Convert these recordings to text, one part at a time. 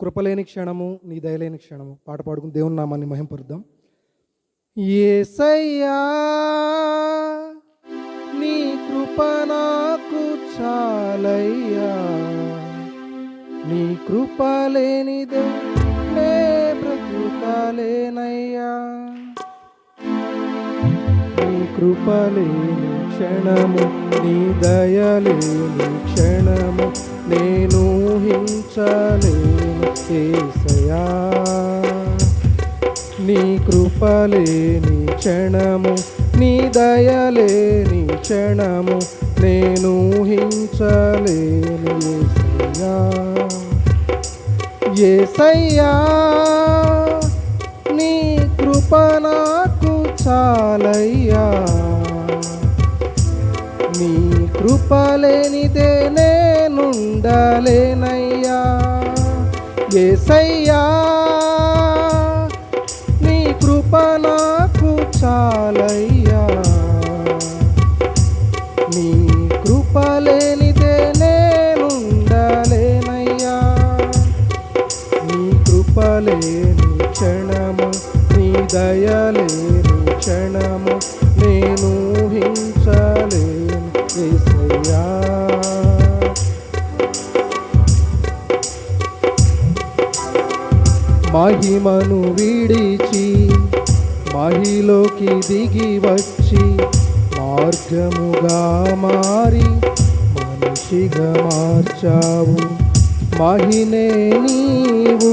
కృపలేని క్షణము నీ దయలేని క్షణము. పాట పాడుకుని దేవుని నామాన్ని మహింపరుద్దాం. ఏసయ్యా నీ కృప నాకు చాలయ్యా. నీ కృప లేనిదే బ్రతుకాలేనయ్యా కృపలేని క్షణము నీ దయలేని క్షణము నేను హించలేను ఏసయా నీ కృపలేని క్షణము నీ దయలేని క్షణము నేను హించలేను ఏసయ్యా ఏసయ్యా నీ కృపనా చాలయ్యా. నీ కృప లేనిదే నేనుండలేనయ్యా. ఏసయ్యా నీ కృప నాకు చాలయ్యా. నీ కృప లేనిదే నేనుండలేనయ్యా. నీ కృపలేని క్షణము దయలేని క్షణము నేను హించలేను ఏసయ్యా. మహిమను విడిచి మహిలోకి దిగి వచ్చి మార్గముగా మారి మనిషిగా మార్చావు. మహినే నీవు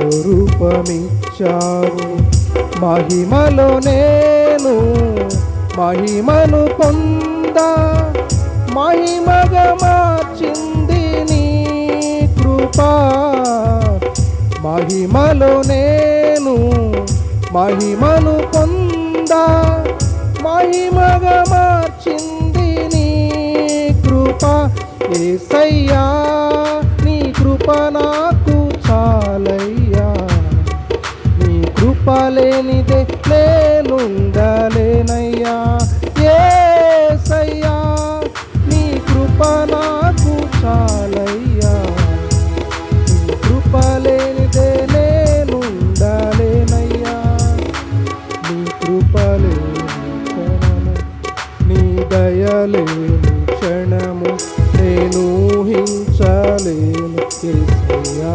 రూపమిచ్చావు. మహిమలో నేను మహిమను పొంద. మహిమగా మార్చింది నీ కృపా. మహిమలో నేను మహిమను పొంద. మహిమగా మార్చింది నీ కృప. ఏసయ్యా నీ కృప నాకు లేనిదే నేనుండలేనయ్యా సయ్యా నీ కృప నాకు చాలయ్యా. కృప లేనిదే నేనుండలేనయ్యా నీ కృప లేని క్షణము నీ దయలేని క్షణము నేను ఊహించలేను ఏసయ్యా.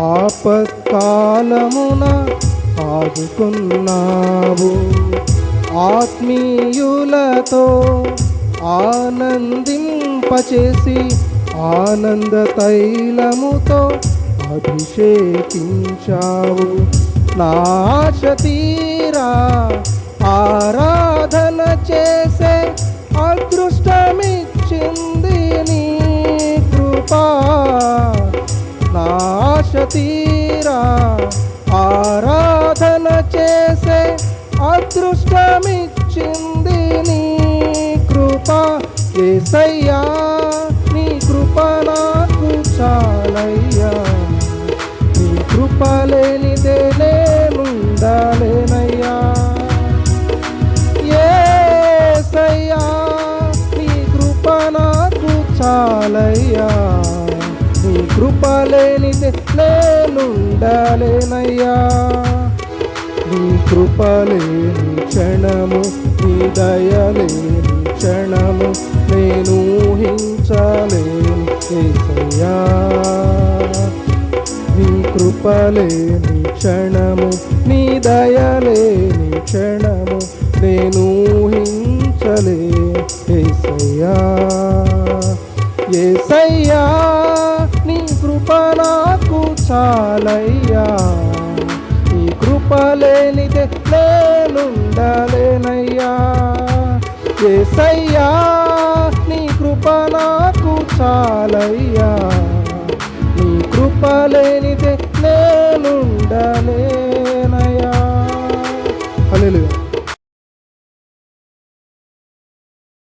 ఆపత్కాలమున ఆదుకున్నావు. ఆత్మీయులతో ఆనందింపచేసి ఆనంద తైలముతో అభిషేకించావు నాశతీరా ఆరాధన చేసే అదృష్టమిచ్చింది నీ కృపా. నాశతీరా. ఆరాధన చేసే అదృష్టమిచ్చింది నీ కృప. ఏసయ్యా నీ కృప నాకు చాలయ్యా. నీ కృప లేనిదే నేనుండలేనయ్యా. ఏసయ్యా నీ కృప నాకు చాలయ్యా. నీ కృప నేనుండాలేనయ్యా. నీ కృపలేని క్షణము నీ దయలేని క్షణము నేను ఊహించలేను ఏసయ్యా. నీ కృపలేని క్షణము నీ దయలేని క్షణము నేను ఊహించలే ఏసయ్యా. ఏసయ్యా నీ కృప నాకు చాలయ్యా ఈ కృప లేనిదే నేనుండలేనయ్యా. ఏసయ్యా నీ కృప నాకు చాలయ్యా. నీ కృప లేనిదే నేనుండలే